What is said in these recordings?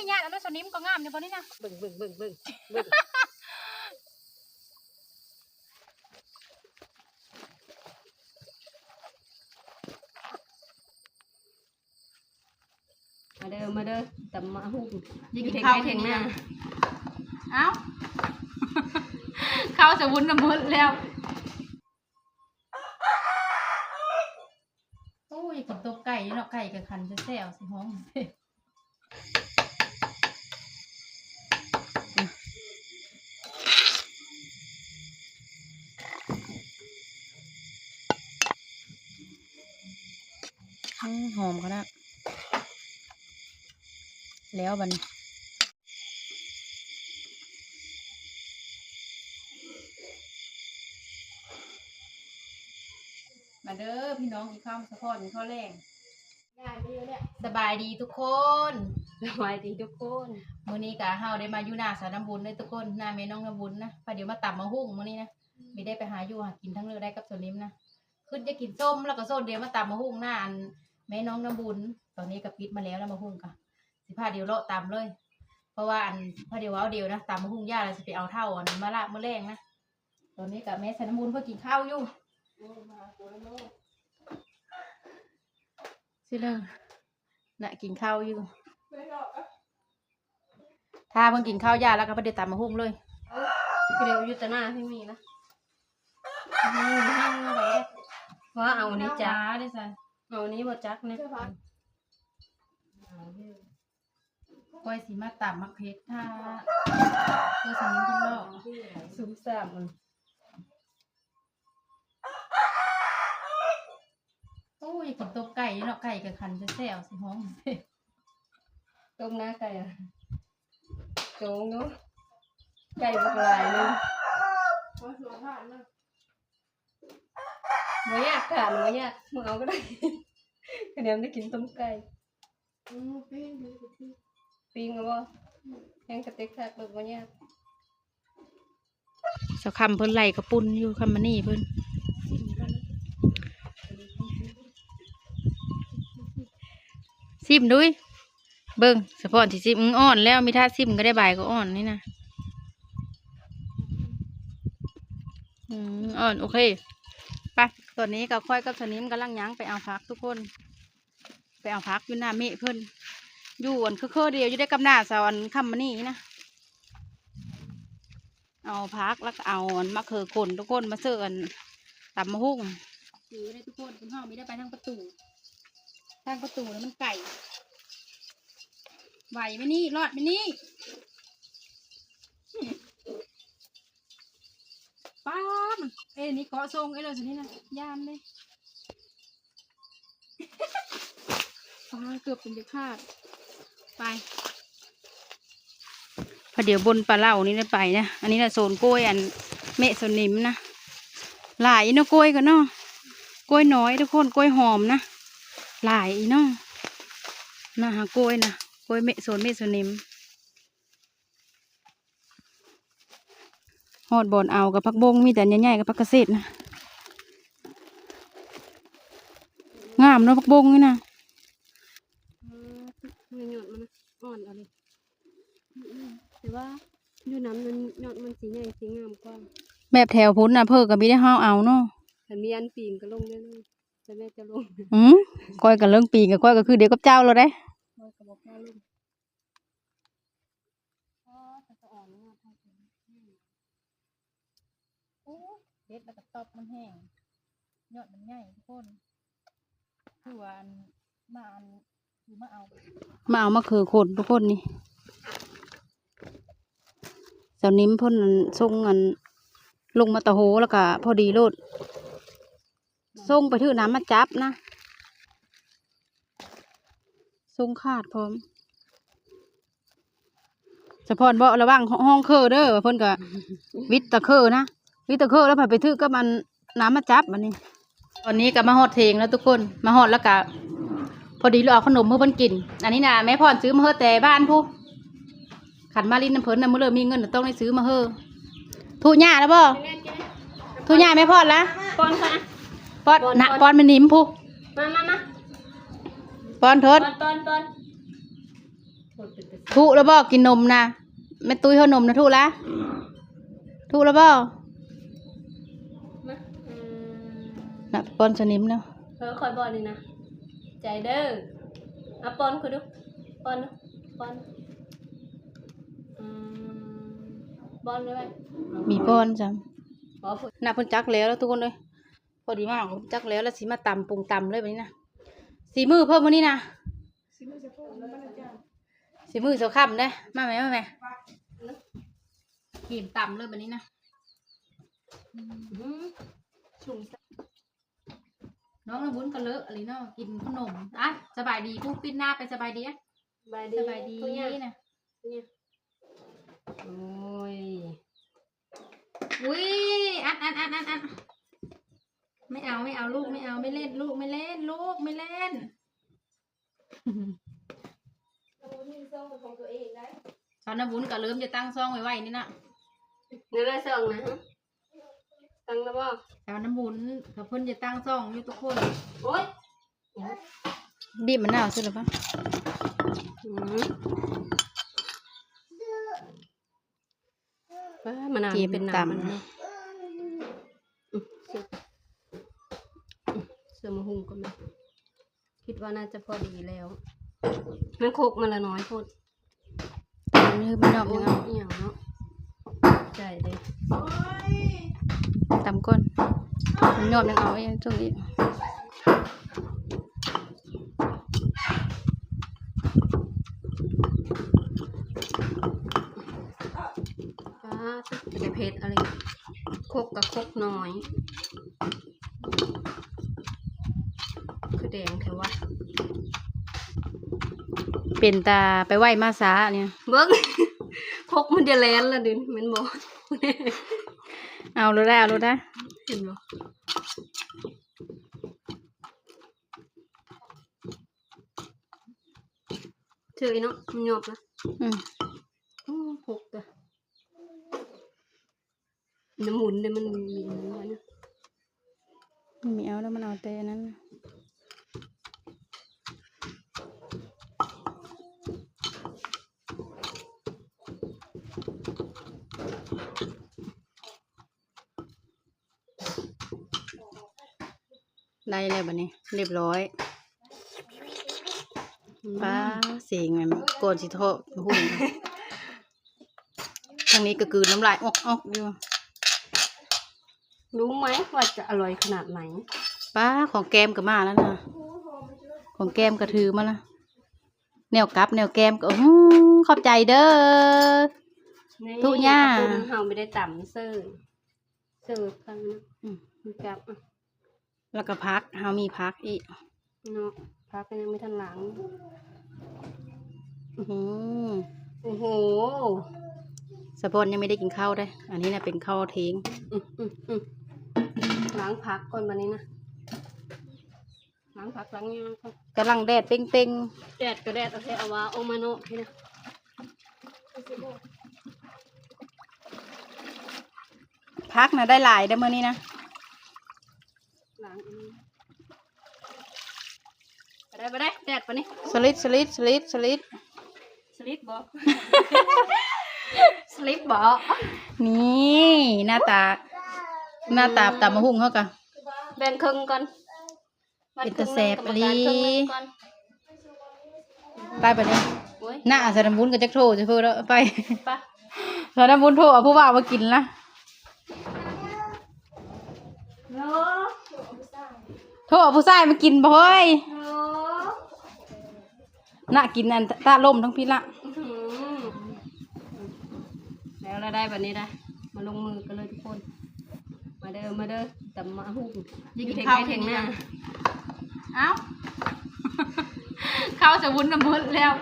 ยญาติอันนั้นสนิมก็งามเนี่ยบ่นี่นะเบิ่งเบิ่งเบิ่งเบิ่งเบิ่งมาเด้อมาเด้อตำมาหุ่งอย่ากินเทงข้าวไเทงหน้าเอ้าข้าวสวุ้นน้ำมันแล้วโอ้ยกินตบไก่เนาะไก่กับคันจะแซวสิห้องทั้งห อมก็ได้แล้วบัดนมาเด้อพี่น้องอีกข้าวสะพอนข้าวแรงสบายดีทุกคนสบายดีทุกคนมื้อนี้กะเฮาได้มาอยู่หน้าสารน้ำบุญเลยทุกคนหน้าแม่น้องน้ำบุญนะพอเดี๋ยวมาตับมาหุ่งมื้อนี้นะมีได้ไปหาอยู่หากินทั้งเลือได้กับส่วนนี้นะขึ้นจะกินส้มแล้วก็ส้มเดียวมาตับมาหุ่งหน้าอัน แม่น้องน้ำบุญ ตอนนี้ก็ปิดมาแล้วนะมาหุ่งกะสิพาเดียวเลาะตามเลย เพราะว่าอันพอเดียวเอาเดียวนะตามมาหุ่งย่าแล้วสิไปเอาเท่าอันมาละมื้อแรงนะตอนนี้กับแม่สารน้ำบุญเพื่อกินข้าวอยู่สิเลยน่ะกินข้าวอยู่ถ้าเพิ่งกินข้าวยาแล้วก็ไปเดี๋ยวตามมาหุ้มเลยเดี๋ยวอยุตนาที่มีนะว่าเอาอันนี้จ้าได้สัน เอาอันนี้บ่จักเนี่ยก้อยสีมาตามมักเพชรถ้าเพื่อสนิมคนลอกซุ้มสามมันโอ้ยกินตบไก่เนาะไก่กับคันจะแซวสิห้องต้มหน้าไก่อะโจงเนาะไก่บักหลายเลยบ่อยากถามบ่อยากมึงเอาก็ได้ คะแนนได้กินต้มไก่ปิ้งเอาบ่แห้งกระเต็กคักเบิกบ่ยากสคำเพิ่นไหลกระปุนอยู่คำมันนี่เพิ่นซิมด้วยเบิ่งสะพอนที่ซิมอ่อนแล้วมีท่าซิมก็ได้บายก็อ่อนนี่นะอืมอ่อนโอเค ตอนนี้กับค่อยกับสนิมกำลังยั้งไปเอาพักทุกคน ไปเอาพักอยู่หน้าเมฆเพิ่นอยู่อันคือเคอเดียวอยู่ได้กับหน้าสาวอันคำมันนี่นะเอาพักแล้วเอาอันมะเขือคนทุกคนมาเสิร์ฟอันตำมะฮุ่งถือได้ทุกคนคุณพ่อมีได้ไปทางประตูทางประตูแล้วมันไก่ไหวไหมนี่รอดไหมนี่ ป้ามันเอ้ยนี่เกาะทรงเอ้เลยสินี่นะยานเลยป้าเกือบเป็นจะพลาดไปพอเดี๋ยวบนปลาเล่านี่ได้ไปนะอันนี้นะโซนกล้วยอันเมะโซนนิมนะหลายเนาะกล้วยกันเนาะกล้วยน้อยทุกคนกล้วยหอมนะหลายเนาะนะฮะกล้วยนะกล้วยเมะโซนเมะโซนนิม ฮอดบอนเอากับพักบงมีแต่ใหญ่ๆกับพักเกษตรนะงามเนาะพักบงนี่นะมันหยดมันอ่อนเอาเลยแต่ว่าอยู่น้ำมันหยดมันสีใหญ่สีงามกว่าแบบแถวพุ้นนะเพิ่อก็มีได้ห้าวเอาเนาะแต่มีอันปีนก็ลงได้เลยแต่แม่จะลงอืมก้อยกับเรื่องปีกกับก้อยก็คือเดี๋ยวกับเจ้าเราได้น้อยก็บอกว่าลงอ๋อแต่ก็อ่อนมากค่ะ โอ้ เด็ดแล้วก็ตอบมันแห้งยอดมันใหญ่ทุกคนคือว่าอันมาอันคือมาเอามาเอามาคือคนทุกคนนี่เจ้านิ้มพ่นส่งอันลงมาตะโหแล้วก็พอดีโลดส่งไปถือน้ำมาจับนะส่งขาดพร้อมเฉพาะบ่ระวังห้องเคอเด้อเพิ่นก็วิทย์ตะเคอนะ วิทย์ตะเคอแล้วผ่ไปถือก็มันน้ำมาจับมันนี่ตอนนี้ก็มาฮอดเทงแล้วทุกคนมาฮอดแล้วก็พอดีเราเอาขนมเพื่อเพิ่นกิน อันนี้นะแม่พรซื้อมาเฮ้อแต่บ้านผู้ขันมาลินน้ำเพิ่นนะเมื่อเริ่มมีเงินน่ะต้องได้ซื้อมาเฮ้อถูกหญ้าแล้วบ่ถูกหญ้าแม่พรละป้อนค่ะปอนนะปอนเป็นหนิมผู้มามามาปอนเถิป้อดนป้อนป้อนโคนเป็นแต่ทุแล้วบ่กินนมนะแม่ตุ้ยเฮานมนะทุละทุแล้วบ่ มาอืม น่ะป้อนสนิมเนาะเออคอยบอลนี่นะ ใจเด้อเอาปอนคุยดูปอนดูปอนอืมบอลด้วยมีป้อนจ้ะขอพูดน่ะเพิ่นจักแล้วแล้วทุกคนเลยพอดีมากเพิ่นจักแล้วแล้วสิมาตำปรุงตำเลยบัดนี้นะสีมือเพิ่มมื้อนี้นะสีมือเสาค่ำเด้อมาไหมมาไหมขีมตำเลยบัดนี้นะอืมชุ่มซะ น้องละบุญก็เลอะอะไรเนาะกินขนมอะสบายดีปุ๊บปิดหน้าไปสบายดีอะสบายดีสบายดีทุกอย่างนะเนี่ยโอ้ยอุ้ยอัดอัดอัดอัดอัดไม่เอาไม่เอาลูกไม่เอาไม่เล่นลูกไม่เล่นลูกไม่เล่นตอนน้ำบุญก็เริ่มจะตั้งซองไว้ไว้นี่นะเนื้อส่องนะฮะ ตั้งแล้วบ่แต่ว่าน้ำบุญกับเพิ่นจะตั้งซองอยู่ทุกคนโอ้ยบีบมะนาวสุดหรือปะอืมว้ามะนาวเป็นน้ำมันเนาะอืมเสื้ออืมเสื้อมะฮุงก็ไม่คิดว่าน่าจะพอดีแล้วมันโคกมันละน้อยโพดนี่คือมันนอกโอ้ยังยเอาอหย่างเนาะใจเลย ตำก้นมันนอกยังเอาไว้ตรงนี้ป้าจะเพชรอะไรโคกกับโคกน้อย คือแดงแค่ว่าเป็นตาไปไหว้มาสาเนี่ย เบิ้งพกมันจะแลนละดินมันบอก เอารู้ได้เอารู้ได้เห็นบ่เฉยเนาะมันหยอบนะอืมอื้อพกอะน้ำหมุนเดี๋ยวมันมีน้อยนะไม่เอาแล้วมันเอาแต่อันนั้นน่ะ ได้แล้วบัดนี้ เรียบร้อยป้าเสียงไงมันโกนสิโทษหุ่นทางนี้ก็คือน้ำลายออกออกอยู่รู้ไหมว่าจะอร่อยขนาดไหนป้าของแก้มก็มาแล้วนะของแก้มก็ถือมาละแนวกลับแนวแก้มก็อื้อขอบใจเด้อนี่ทุย่าคุณเฮาไม่ได้ต่ำเซิร์ฟเซิร์ฟกันนะอืมมีกับอะ แล้วก็พักเฮามีพักอีกเนาะพักก็ยังไม่ทันหลังอื้อหือโอ้โหสะพอนยังไม่ได้กินข้าวได้ อันนี้นะเป็นข้าวเทงอืมอืมอืมล้างพักก่อนวันนี้นะล้างพักล้างยางก่อนกำลังแดดเป้งแดดก็แดดเอาแค่เอาวาโอมาโนะพี่นะๆพักนะได้หลายได้อมื่อนี้นะ ล้างอันนี้ ไปได้ไปได้แดดปะนี่สลิดสลิดสลิดสลิดสลิปบอสลิปบอนี่หน้าตา หน้าตาตามมาหุ่งเขากะแบ่งครึ่งก่อนเป็นตาแสบกรรมการครึ่งหนึ่งก่อนไปไปเลยโอ้ยหน้าสารบุญกับจักโทจะเพื่อแล้วไปไปสารบุญโทรเอาผู้บ่าวมากินละโน้โทรเอาผู้ชายมากินบ่เฮ้ยโน้น่ากินอันตาล่มทั้งพี่ละอื้อหือแล้วเราได้แบบนี้ได้ มาลงมือกันเลยทุกคน มาเด้อมาเด้อแต่มาหุ่งอย่ากินเทงข้าวไเทงหน้าเอ้าข้าวสารบุญน้ำมันแล้ว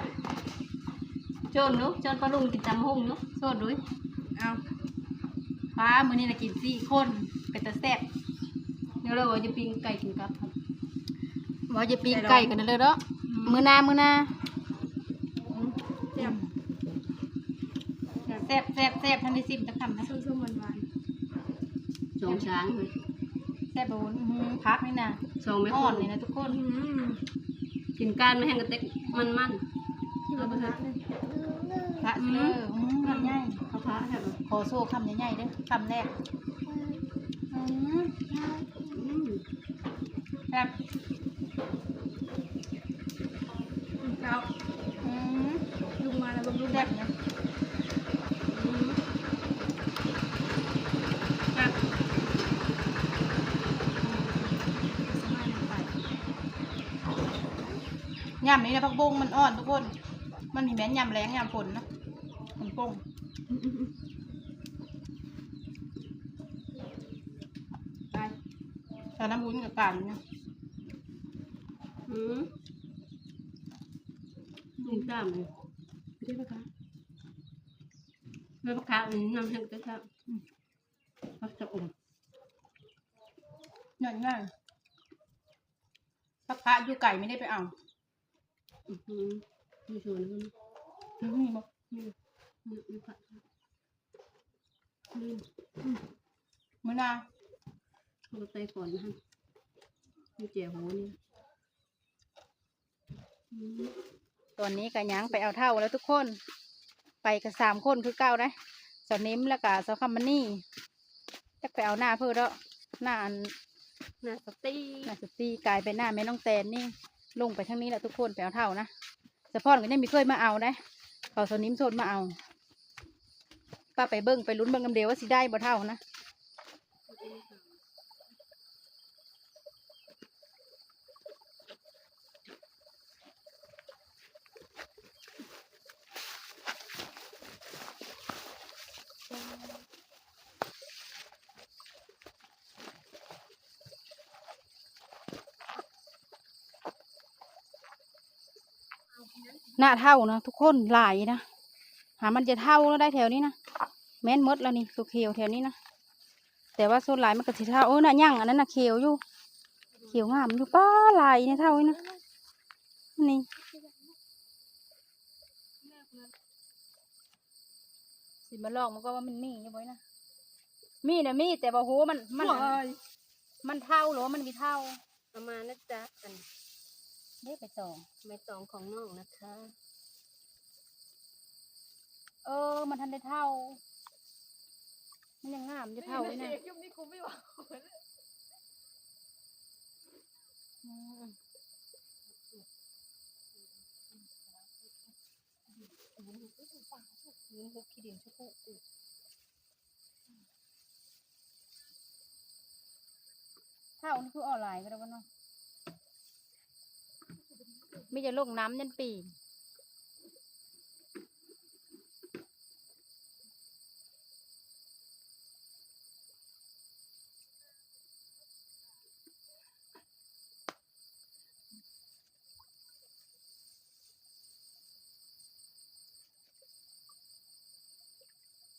โจนเนุโจนปลาลุงกินตำหุ่งเนุโทษด้วยเอาฟ้ามื้อนี้น่ะกินสี่คนเป็นตาแซ่บเดี๋ยวเราว่าจะปิ้งไก่กินกับครับว่าจะปีกไก่กันเลยเด้อมื้อหน้ามื้อหน้า แซ่บ แซ่บแซ่บแซ่บท่านได้ซิมจะทำนะชุ่มๆหวานๆสองช้างเลยแซ่บบ่บุญอื้อหือพักนี่นะสองไม่อ่ค่ออนนเลยนะทุกคนกินก้านไม่แห้งกระเต็กมันมันๆเอาไปเถอะพระสิเด้ออืมคำใหญ่เขาพระใช่ไหมขอโซ่คำใหญ่ๆเด้อคำแรกอืมอืมแซ่บเจ้าอืมลุงมาแล้วลุงลุงแซ่บนะ อืม แซ่บ สบายลงไป ยำ นี้นะพักบงมันอ่อนทุกคน มันมีแม้นยำแรงยำฝนนะมันโป่งอืมอืมอืมไปแต่น้ำวุ้นกับการนะอืมลุงจ้ามเลยไม่ได้ปะคะไม่ปะคะอันนี้น้ำแห้งจะครับอืมพักจะอมง่ายง่ายพักพระอยู่ไก่ไม่ได้ไปเอา อือหือมีชวนนะนี่บอกนี่นี่นี่ค่ะนี่มือหนาเขาไต้ก่อนนะฮะมีเจียวหูนี่อืมตอนนี้กะยังไปเอาเท่าแล้วทุกคน ไปกันสามคนคือเก้านะสาวนิ้มแล้วก็สาวคำมันนี่จะไปเอาหน้าเพื่อแล้วหน้าอันน่าสตีหน้าสตีกลายเป็นหน้าแม่น้องแตนนี่ ลงไปทางนี้แหละทุกคนไปเอาเท่านะสะพอนก็ยังมีเคยมาเอานะเขาสนิมโซนมาเอาป้าไปเบิ้งไปลุ้นเบิ้งกำเดียวว่าสิได้บ่เท่านะ หน้าเท่านะทุกคนหลายนะหามันจะเท่าแล้วได้แถวนี้นะแม่นหมดแล้วนี่ตัวเขียวแถวนี้นะแต่ว่าโซนหลายมันก็สิเท่าเออน่ะย่างอันนั้นน่ะเขียวอยู่เขียวงามอยู่ป้าหลายเนี่ยเท่านี้นะนี่สิมาลองมันก็ว่ามันมีอยู่บ่อยนะมีนะมีแต่บ่โหมันมันมันเท่าหรือว่ามันมีเท่าประมาณนะจ๊ะอัน เด้ไปต่อใบตองของน้องนะคะ เออ มันทันได้เท่า มันยังงามจะเท่าเลยนะยุคนี้กูไม่หวังอืมยืนหุบขี้ดินชุกุอุเท่านี่คือออนไลน์ก็ได้วะเนาะ ไม่จะลงน้ำยันปี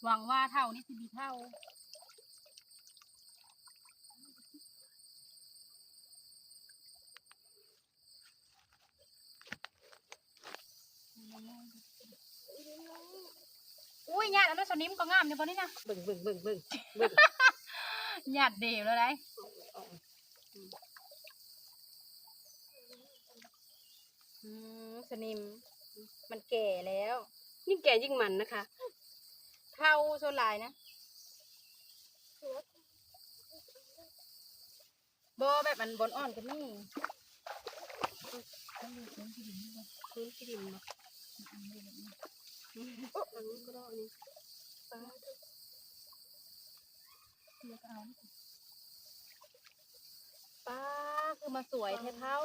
หวังว่าเท่านี้จะมีเท่า อุ้ยญาติอันนั้นสนิมก็งามอยู่บนนี้นะเบิ่งเบิ่งเบิ่งเบิ่งเบิ่งญาติเดียวแล้วได้อืมสนิม มันแก่แล้วยิ่งแก่ยิ่งมันนะคะเท่าโซลายนะโบแบบมันบนอ่อนกันนี่พื้นที่ดินมา อันนี้ก็ได้อันนี้ป้าคือมาสวยแท้เท่า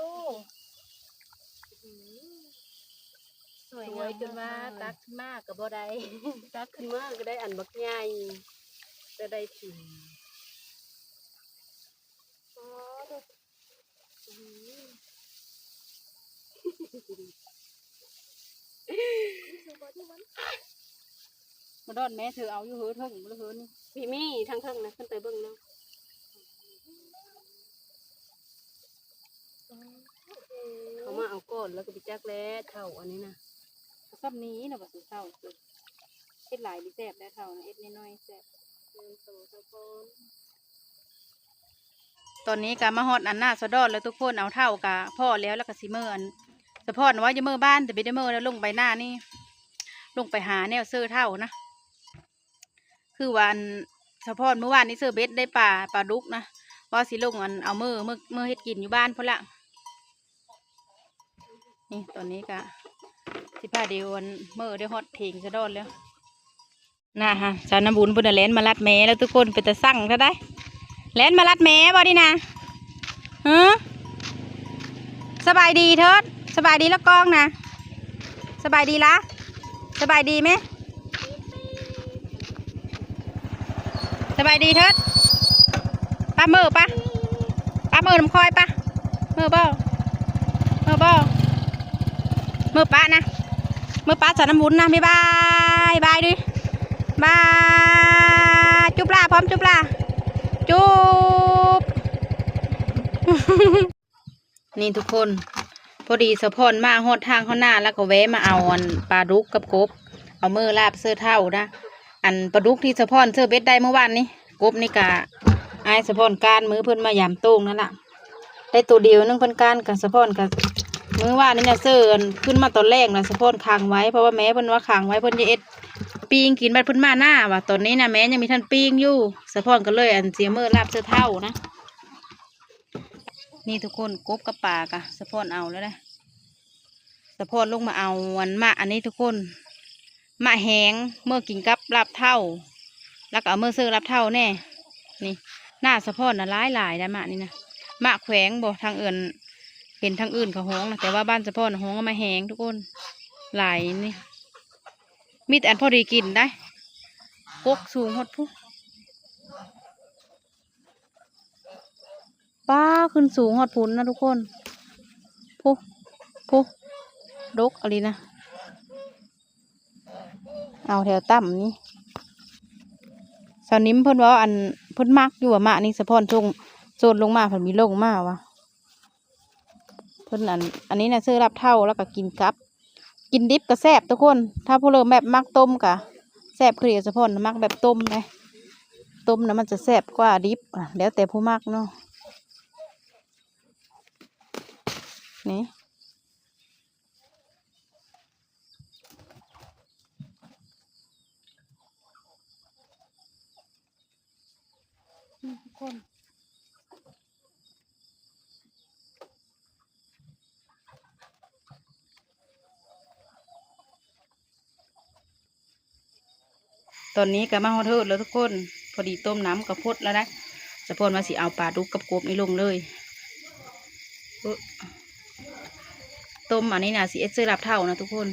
สวยสงวยมจนว่าตักขึ้นมากกับบ่ได้ตักขึ้นมาก็ได้อันบักใหญ่ก็ได้ถึงอืม มาดอนแม่เธอเอาอยู่เฮ้อเถิงบ่เฮ้อนี่พี่มี่ทั้งเทิงนะขึ้นไปเบิ่งเนาะเขามาเอาก้อนแล้วก็ไปจักแล้วเท่าอันนี้นะซับนี้น่ะบ่สิเท่าคือเฮ็ดหลายดิแซ่บได้เท่านะเฮ็ดน้อยๆแซ่บเดินโตสะพอนตอนนี้ก็มาฮอดอันหน้าสะดอนแล้วทุกคนเอาเท่ากะพ่อแล้วแล้วก็สิเมื่ออัน สะพอนว่าจะเมื่อบ้านแต่ไปได้เมื่อแล้วลงไปหน้านี่ลงไปหาแนวเสื้อเท่านะ คือวันสะพอนเมื่อวานนี้เสื้อเบ็ดได้ปลาปลาดุกนะว่าสิลงอันเอาเมื่อเมื่อเมื่อเฮ็ดกินอยู่บ้านพอละนี่ตอนนี้ก็สิพาเดียวอันมือได้ฮอตเพลงจะดอนแล้วน่ะฮะสาวน้ำบุญเพุ่นนะแลนมาลัดแม่แล้วทุกคนเป็นแต่สั่งก็ได้แลนมาลัดแม่บ่ดีนะฮะสบายดีเถิด สบายดีแล้วกล้องนะสบายดีละสบายดีไหมสบายดีเถิดป้าเมือปะป้าเมือน้ำคอยปะมือบ่มือบ่มือป้านะเมือป้าสารน้ำบุญนะบ๊ายบายบายดิบายจุ๊บลาพร้อมจุ๊บลาจุ๊บนี่ทุกคน พอดีสะพอนมาหอดทางข้างหน้าแล้วก็แวะมาเอาอันปลาดุกกับกบ เอามือลาบเสื้อเท่านะ อันปลาดุกที่สะพอนเสื้อเบ็ดได้เมื่อวานนี้กบนี่กะไอายสะพอนการมือเพิ่นมายามโต้งนั่นแหละได้ตัวเดียวนึ่งเพิ่นการกับสะพอนกับมือว่านี่เนี่ยเสื้อขึ้นมาตอนแรกนะสะพอนคางไว้เพราะว่าแม่เพิ่นว่าคางไว้เพิ่นจะเอ็ดปีงกินบัดเพิ่นมาหน้าว่ะตอนนี้นะแม่ยังมีท่านปีงอยู่สะพอนก็เลยอันเสียมือลาบเสื้อเท่านะ นี่ทุกคนกบกับปลากะสะพอนเอาแล้วนะสะพอนลงมาเอาวันมะอันนี้ทุกคนมะแหงเมื่อกินกับลาบเท่า แล้วก็เอามื่อซื้อลาบเท่าแน่นี่หน้าสะพอนนะร้ายหลายได้มะนี่นะมะแขวงบอกทางอื่นเห็นทางอื่นเขาห้องนะแต่ว่าบ้านสะพอนห้องมาแหงทุกคนหลายนี่มีแต่อันพอดีกินได้กกสูงหดผู้ ป้าขึ้นสูงหอดพุนนะทุกคนผู้ผู้ดกอะไรนะ เอาแถวต่ำนี่สาวนิ้มเพิ่นว่าอันเพิ่นมักอยู่ว่ามะนี่สะพอนชงโซนลงมาเพิ่นมีลงมาวะเพิ่นอันอันนี้นะซื้อรับเท่าแล้วก็กินกับ กินดิบก็แซ่บทุกคน ถ้าพวกเราแบบมักต้มกะแซ่บคือเดียวสะพอนมักแบบต้มเลยต้มนะมันจะแซ่บกว่าดิบแล้วแต่ผู้มักเนาะ นี่ทุกคนตอนนี้ก็มาฮอดเทิดแล้วทุกคน พอดีต้มน้ำกับพดแล้วนะสะพอนมาสิเอาปลาดุกกับกบนี่ลงเลยเออ ต้มอันนี้นะสิเอสเซอร์รับเท่านะทุกคน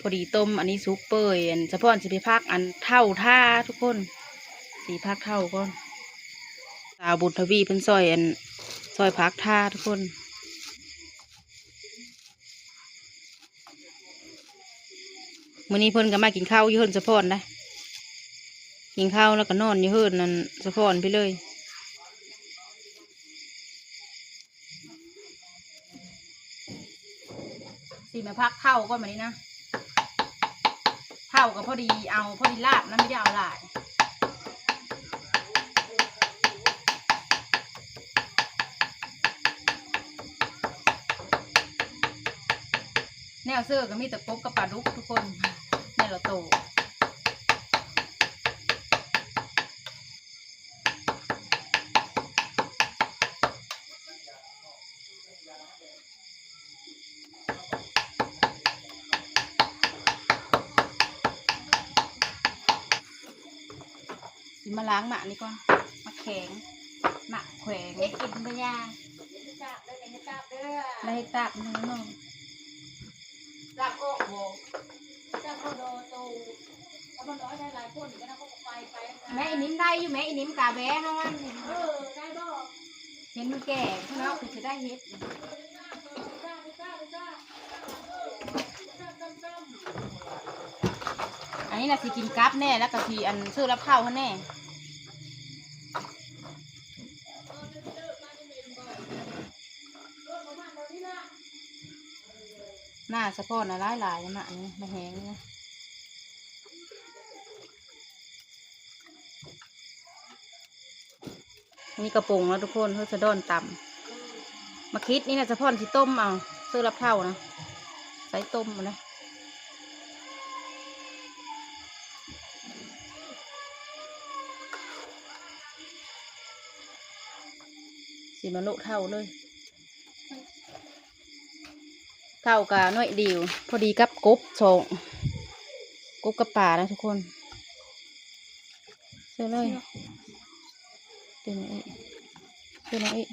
พอดีต้มอันนี้ซุปเปอร์อันสะพอนสิไปพักอันเท่าท่าทุกคน สีพักเท่าก่อนสาวบุญทวีเป็นซอยอันซอยพักท่าทุกคนมื้อนี้เพิ่นก็มากินข้าวยู่นสะพอนนะกินข้าวแล้วก็นอนยู่นนั่นสะพอนไปเลย มาพักเท่าก่อนมานี้นะเท่ากับพอดีเอาพอดีลาบนะไม่ได้เอาหลายแนวเสื้อก็มีแต่กบกับปลาดุกทุกคนแนวเราโต ล้างหมานี่ก่อนมาแข็งหมาแขวงเอ็ดกินปัญญาได้ตากมือน้องรับโอ้โหจะโคโดโตแล้วมันร้อยได้หลายคนก็นะเขาไปไปแม่อินิมได้อยู่แม่อินิมกาแบ้ฮะวันเออได้บ่เห็นมันแก่เพราะเราคือจะได้เฮ็ดอันนี้นะสิกินกับแน่แล้วก็ทีอันซื้อรับข้าวเขาแน่ หน้าสะโพกนะหลายหลายมาอันี่มาแหงนี่กระปุงแล้วทุกคนเพื่อจะด้อนต่ำมาคิดนี่นะสะพอนที่ต้มเอาซื้อรับเท่านะใส่ต้มนะสีมันโลเท่าเลย เท่ากับน้อยเดียว พอดีกับกบสองกบกับป่านะทุกคนเชื่อเลยเต็มอีกเชื่อน้องอีก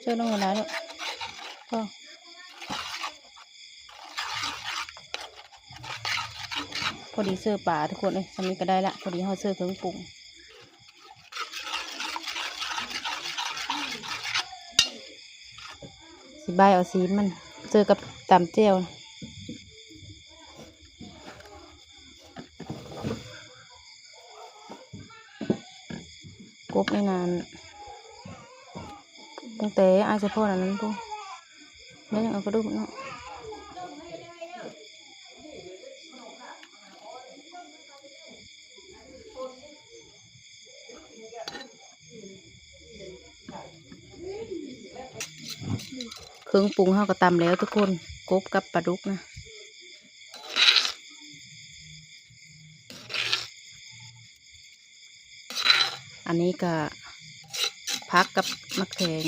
เชื่อน้องหัวหน้าเนาะก็พอดีเสื้อป่าทุกคนเลยทำนี้ก็ได้ละ พอดีเขาเสื้อเครื่องปรุง บายเอาซีมันเจอกับตำเจียวกบไม่นานตั้งแต่อาจจะพ่อนั้นนั้นปุ๊แล้วยังเอากระดูกเนาะ เครื่องปรุงเฮาก็ตำแล้วทุกคนกบกับปลาดุกนะอันนี้ก็พักกับมะแขง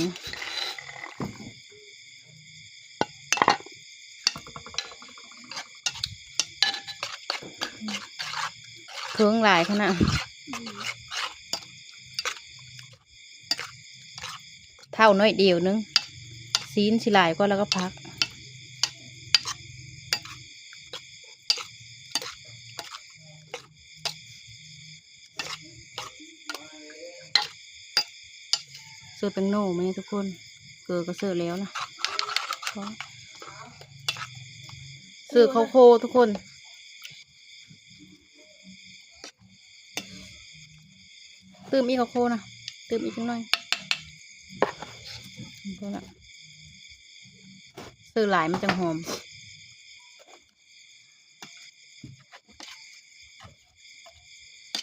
เครื่องหลายขนาดเท่าน้อยเดียวนึง ซีนสิลายก็แล้วก็พัก เสื้อเป็นโน่ไหมทุกคน เกลือก็เสื้อแล้วนะเสื้อเขาโคทุกคนตื่มอีกเขาโคนะตื่มอีกจังหน่อยพอละ เสื้อหลายมันจังหอม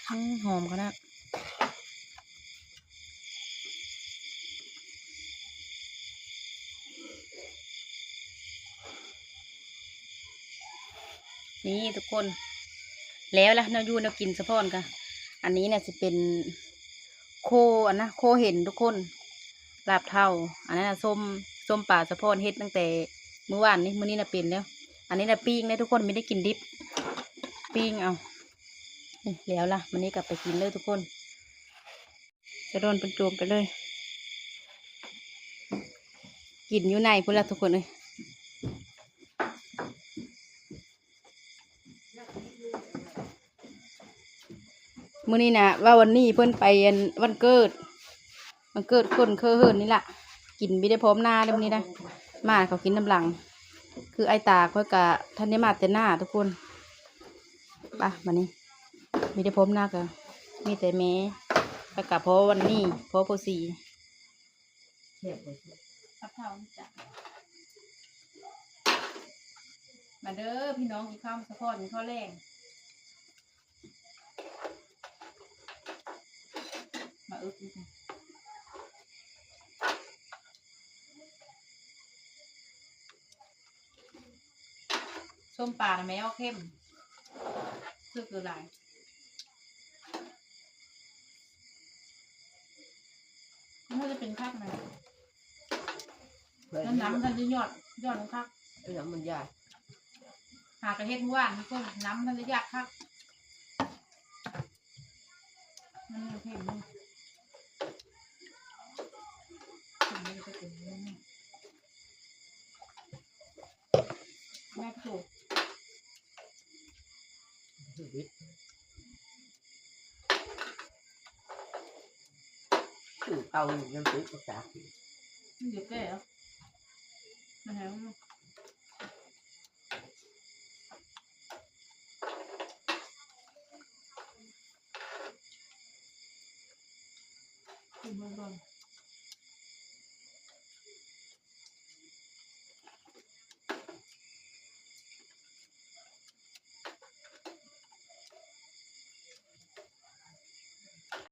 อืมหอมขนาดนี่ทุกคน แล้วละนายูนากินสะพอนค่ะอันนี้เนี่ยจะเป็นโคอันนะโคเห็นทุกคนลาบเท่าอันนั้นส้มส้มป่าสะพอนเฮ็ดตั้งแต่ เมื่อวานนี้มื้อนี้นะเป็นแล้ว อันนี้นะปิ้งเลยทุกคนไม่ได้กินดิบ ปิ้งเอาแล้วล่ะมันนี้กลับไปกินเลยทุกคน จะโดนเป็นโจมไปเลย กินอยู่ในพุ่นละทุกคนเลยมื่อนี้นะว่าวันนี้เพิ่นไปวันเกิด วันเกิดคนเคยเฮินนี่แหละกินไม่ได้พร้อมหน้าเลยวันนี้นะ มาเขากินน้ำหลัง คือไอตาค่อยกะท่านได้มาแต่หน้าทุกคนปะวันนี้ไม่ได้พร้อมหน้ากันมีแต่แม่ไปกะเพราะวันนี้พราะโพสีมาเด้อพี่น้องกินข้าวสะพอนข้าวแรงมาอึกนิด นึงส้มปลาน่ะแม่เอาเข้มซื้อคืออะไรมันจะเป็นคักไหมแล้วน้ำมันจะยอดยอดของคักเออมันยากหากระเทศเมื่อวานทุกคนน้ำมันจะยากคักมันเอาเข้มนี่เข้มนี่จะเป็นเรื่องนี้แม่ถูก ชีวิต คือเอาอยู่ยังซื้อ